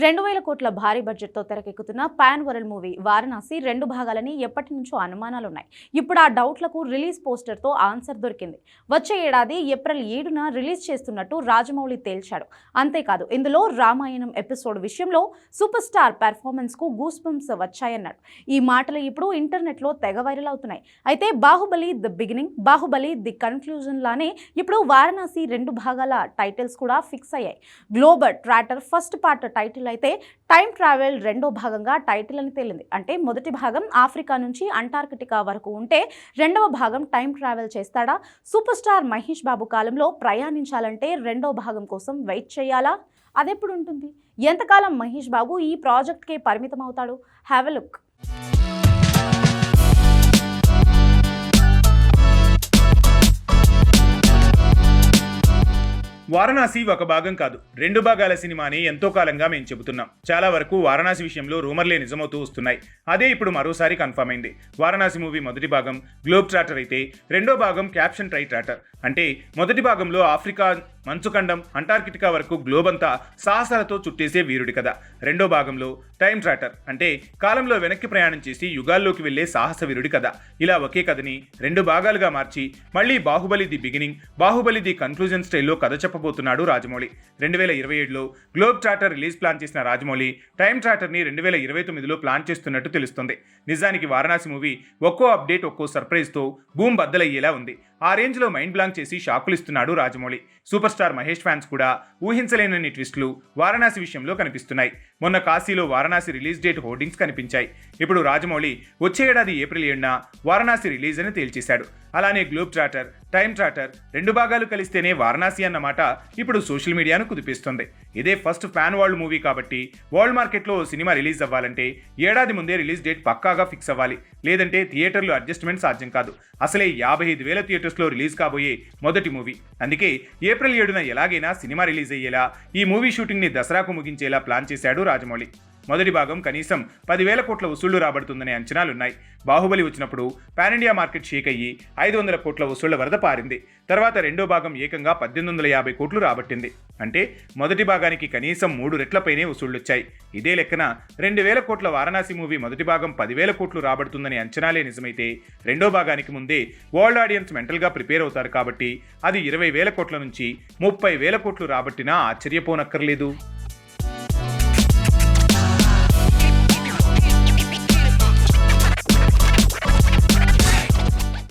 రెండు వేల కోట్ల భారీ బడ్జెట్తో తెరకెక్కుతున్న పాన్ వరల్డ్ మూవీ వారణాసి రెండు భాగాలని ఎప్పటి నుంచో అనుమానాలున్నాయి. ఇప్పుడు ఆ డౌట్లకు రిలీజ్ పోస్టర్తో ఆన్సర్ దొరికింది. వచ్చే ఏడాది ఏప్రిల్ ఏడున రిలీజ్ చేస్తున్నట్టు రాజమౌళి తేల్చాడు. అంతేకాదు ఇందులో రామాయణం ఎపిసోడ్ విషయంలో సూపర్ స్టార్ పెర్ఫార్మెన్స్కు గూస్ బంప్స్ వచ్చాయన్నాడు. ఈ మాటలు ఇప్పుడు ఇంటర్నెట్లో తెగ వైరల్ అవుతున్నాయి. అయితే Baahubali the beginning Baahubali the conclusion లానే ఇప్పుడు వారణాసి రెండు భాగాల టైటిల్స్ కూడా ఫిక్స్ అయ్యాయి. Globe trotter first part title అయితే టైం ట్రావెల్ రెండో భాగంగా టైటిల్ అని తేలింది. అంటే మొదటి భాగం ఆఫ్రికా నుంచి అంటార్కిటికా వరకు ఉంటే రెండవ భాగం టైం ట్రావెల్ చేస్తాడా? సూపర్ స్టార్ మహేష్ బాబు కాలంలో ప్రయాణించాలంటే రెండో భాగం కోసం వెయిట్ చేయాలా? అదెప్పుడు ఉంటుంది? ఎంతకాలం మహేష్ బాబు ఈ ప్రాజెక్ట్కే పరిమితం అవుతాడు హ్యావ్ ఎ లుక్. వారణాసి ఒక భాగం కాదు రెండు భాగాల సినిమా అని ఎంతో కాలంగా మేము చెబుతున్నాం. చాలా వరకు వారణాసి విషయంలో రూమర్లే నిజమవుతూ వస్తున్నాయి. అదే ఇప్పుడు మరోసారి కన్ఫర్మ్ అయింది. వారణాసి మూవీ మొదటి భాగం గ్లోబ్ ట్రాటర్ అయితే రెండో భాగం క్యాప్షన్ ట్రై ట్రాటర్ అంటే మొదటి భాగంలో ఆఫ్రికా మంచుఖండం అంటార్కిటికా వరకు గ్లోబ్ అంతా సాహసాలతో చుట్టేసే వీరుడి కథ. రెండో భాగంలో టైం ట్రాటర్ అంటే కాలంలో వెనక్కి ప్రయాణం చేసి యుగాల్లోకి వెళ్ళే సాహస వీరుడి కథ. ఇలా ఒకే కథని రెండు భాగాలుగా మార్చి మళ్ళీ Baahubali the beginning Baahubali the conclusion స్టైల్లో కథ చెప్పబోతున్నాడు రాజమౌళి. రెండు వేల ఇరవై ఏడులో గ్లోబ్ ట్రాటర్ రిలీజ్ ప్లాన్ చేసిన రాజమౌళి టైం ట్రాటర్ని రెండు వేల ఇరవై తొమ్మిదిలో ప్లాన్ చేస్తున్నట్టు తెలుస్తుంది. నిజానికి వారణాసి మూవీ ఒక్కో అప్డేట్ ఒక్కో సర్ప్రైజ్తో బూమ్ బద్దలయ్యేలా ఉంది. ఆ రేంజ్లో మైండ్ బ్లాంక్ చేసి షాకులు ఇస్తున్నాడు Rajamouli. Super star Mahesh fans కూడా ఊహించలేనన్ని ట్విస్టులు వారణాసి విషయంలో కనిపిస్తున్నాయి. మొన్న కాశీలో వారణాసి రిలీజ్ డేట్ హోర్డింగ్స్ కనిపించాయి. ఇప్పుడు రాజమౌళి వచ్చే ఏడాది ఏప్రిల్ ఏడున వారణాసి రిలీజ్ అని తేల్చేశాడు. అలానే గ్లోబ్ ట్రాటర్ టైమ్ ట్రాటర్ రెండు భాగాలు కలిస్తేనే వారణాసి అన్నమాట ఇప్పుడు సోషల్ మీడియాను కుదిపిస్తుంది. ఇదే ఫస్ట్ ఫ్యాన్ వరల్డ్ మూవీ కాబట్టి వరల్డ్ మార్కెట్లో సినిమా రిలీజ్ అవ్వాలంటే ఏడాది ముందే రిలీజ్ డేట్ పక్కాగా ఫిక్స్ అవ్వాలి. లేదంటే థియేటర్లు అడ్జస్ట్మెంట్ సాధ్యం కాదు. అసలే యాభై ఐదు వేల థియేటర్స్లో రిలీజ్ కాబోయే మొదటి మూవీ. అందుకే ఏప్రిల్ ఏడున ఎలాగైనా సినిమా రిలీజ్ అయ్యేలా ఈ మూవీ షూటింగ్ని దసరాకు ముగించేలా ప్లాన్ చేశాడు రాజమౌళి. మొదటి భాగం కనీసం పదివేల కోట్ల వసూళ్ళు రాబడుతుందనే అంచనాలున్నాయి. బాహుబలి వచ్చినప్పుడు పాన్ ఇండియా మార్కెట్ షేక్ అయ్యి ఐదు వందల కోట్ల వసూళ్ళ వరద పారింది. తర్వాత రెండో భాగం ఏకంగా పద్దెనిమిది వందల యాభై కోట్లు రాబట్టింది. అంటే మొదటి భాగానికి కనీసం మూడు రెట్లపైనే వసూళ్ళొచ్చాయి. ఇదే లెక్కన రెండు వేల కోట్ల వారణాసి మూవీ మొదటి భాగం పదివేల కోట్లు రాబడుతుందనే అంచనాలే నిజమైతే రెండో భాగానికి ముందే వరల్డ్ ఆడియన్స్ మెంటల్గా ప్రిపేర్ అవుతారు కాబట్టి అది ఇరవై వేల కోట్ల నుంచి ముప్పై వేల కోట్లు రాబట్టినా ఆశ్చర్యపోనక్కర్లేదు.